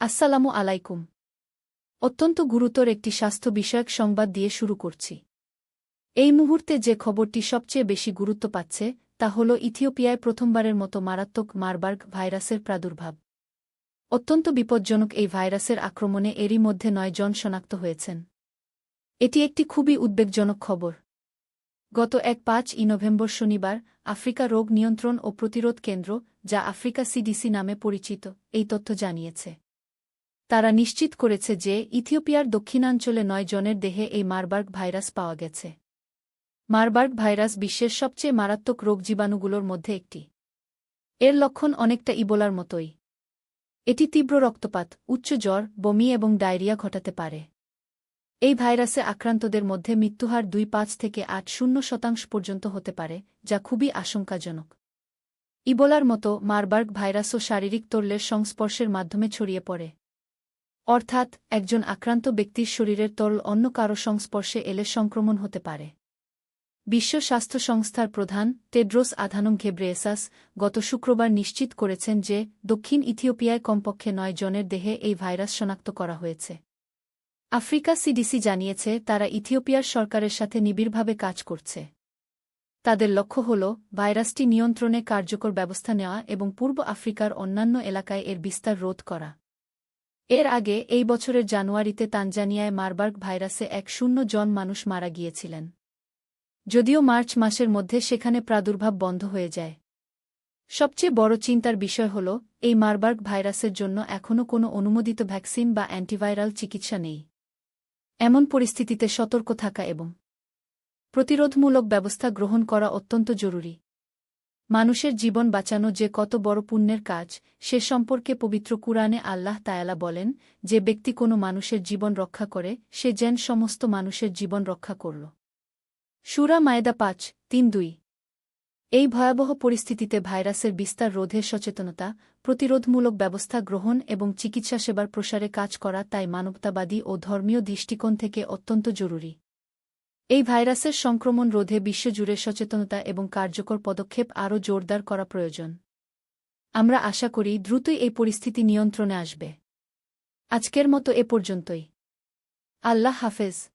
আসসালামু আলাইকুম। অত্যন্ত গুরুতর একটি স্বাস্থ্য বিষয়ক সংবাদ দিয়ে শুরু করছি। এই মুহূর্তে যে খবরটি সবচেয়ে বেশি গুরুত্ব পাচ্ছে, তা হল ইথিওপিয়ায় প্রথমবারের মতো মারাত্মক মারবার্গ ভাইরাসের প্রাদুর্ভাব। অত্যন্ত বিপজ্জনক এই ভাইরাসের আক্রমণে এরই মধ্যে নয় জন শনাক্ত হয়েছেন। এটি একটি খুবই উদ্বেগজনক খবর। গত এক পাঁচ ই নভেম্বর শনিবার আফ্রিকা রোগ নিয়ন্ত্রণ ও প্রতিরোধ কেন্দ্র, যা আফ্রিকা সিডিসি নামে পরিচিত, এই তথ্য জানিয়েছে। তারা নিশ্চিত করেছে যে ইথিওপিয়ার দক্ষিণাঞ্চলে নয় জনের দেহে এই মারবার্গ ভাইরাস পাওয়া গেছে। মারবার্গ ভাইরাস বিশ্বের সবচেয়ে মারাত্মক রোগ জীবাণুগুলোর মধ্যে একটি। এর লক্ষণ অনেকটা ইবোলার মতোই। এটি তীব্র রক্তপাত, উচ্চ জ্বর, বমি এবং ডায়রিয়া ঘটাতে পারে। এই ভাইরাসে আক্রান্তদের মধ্যে মৃত্যুহার দুই পাঁচ থেকে আট শূন্য শতাংশ পর্যন্ত হতে পারে, যা খুবই আশঙ্কাজনক। ইবোলার মতো মারবার্গ ভাইরাসও শারীরিক তরলের সংস্পর্শের মাধ্যমে ছড়িয়ে পড়ে। অর্থাৎ, একজন আক্রান্ত ব্যক্তির শরীরের তরল অন্য কারও সংস্পর্শে এলে সংক্রমণ হতে পারে। বিশ্ব স্বাস্থ্য সংস্থার প্রধান, টেড্রোস আধানম ঘেব্রেয়েসাস গত শুক্রবার নিশ্চিত করেছেন যে, দক্ষিণ ইথিওপিয়ায় কমপক্ষে নয় জনের দেহে এই ভাইরাস শনাক্ত করা হয়েছে। আফ্রিকা সিডিসি জানিয়েছে, তারা ইথিওপিয়ার সরকারের সাথে নিবিড়ভাবে কাজ করছে। তাদের লক্ষ্য হল, ভাইরাসটি নিয়ন্ত্রণে কার্যকর ব্যবস্থা নেওয়া এবং পূর্ব আফ্রিকার অন্যান্য এলাকায় এর বিস্তার রোধ করা। এর আগে এই বছরের জানুয়ারিতে তানজানিয়ায় মারবার্গ ভাইরাসে এক শূন্য জন মানুষ মারা গিয়েছিলেন। যদিও মার্চ মাসের মধ্যে সেখানে প্রাদুর্ভাব বন্ধ হয়ে যায়। সবচেয়ে বড় চিন্তার বিষয় হল, এই মারবার্গ ভাইরাসের জন্য এখনও কোনো অনুমোদিত ভ্যাকসিন বা অ্যান্টিভাইরাল চিকিৎসা নেই। এমন পরিস্থিতিতে সতর্ক থাকা এবং প্রতিরোধমূলক ব্যবস্থা গ্রহণ করা অত্যন্ত জরুরি। মানুষের জীবন বাঁচানো যে কত বড় পুণ্যের কাজ, সে সম্পর্কে পবিত্র কুরআনে আল্লাহ তায়ালা বলেন, যে ব্যক্তি কোনো মানুষের জীবন রক্ষা করে, সে যেন সমস্ত মানুষের জীবন রক্ষা করল। সুরা মায়েদা পাঁচ, তিন, দুই। এই ভয়াবহ পরিস্থিতিতে ভাইরাসের বিস্তার রোধের সচেতনতা, প্রতিরোধমূলক ব্যবস্থা গ্রহণ এবং চিকিৎসা সেবার প্রসারে কাজ করা তাই মানবতাবাদী ও ধর্মীয় দৃষ্টিকোণ থেকে অত্যন্ত জরুরি। এই ভাইরাসের সংক্রমণ রোধে বিশ্বজুড়ে সচেতনতা এবং কার্যকর পদক্ষেপ আরও জোরদার করা প্রয়োজন। আমরা আশা করি দ্রুতই এই পরিস্থিতি নিয়ন্ত্রণে আসবে। আজকের মতো এ পর্যন্তই। আল্লাহ হাফেজ।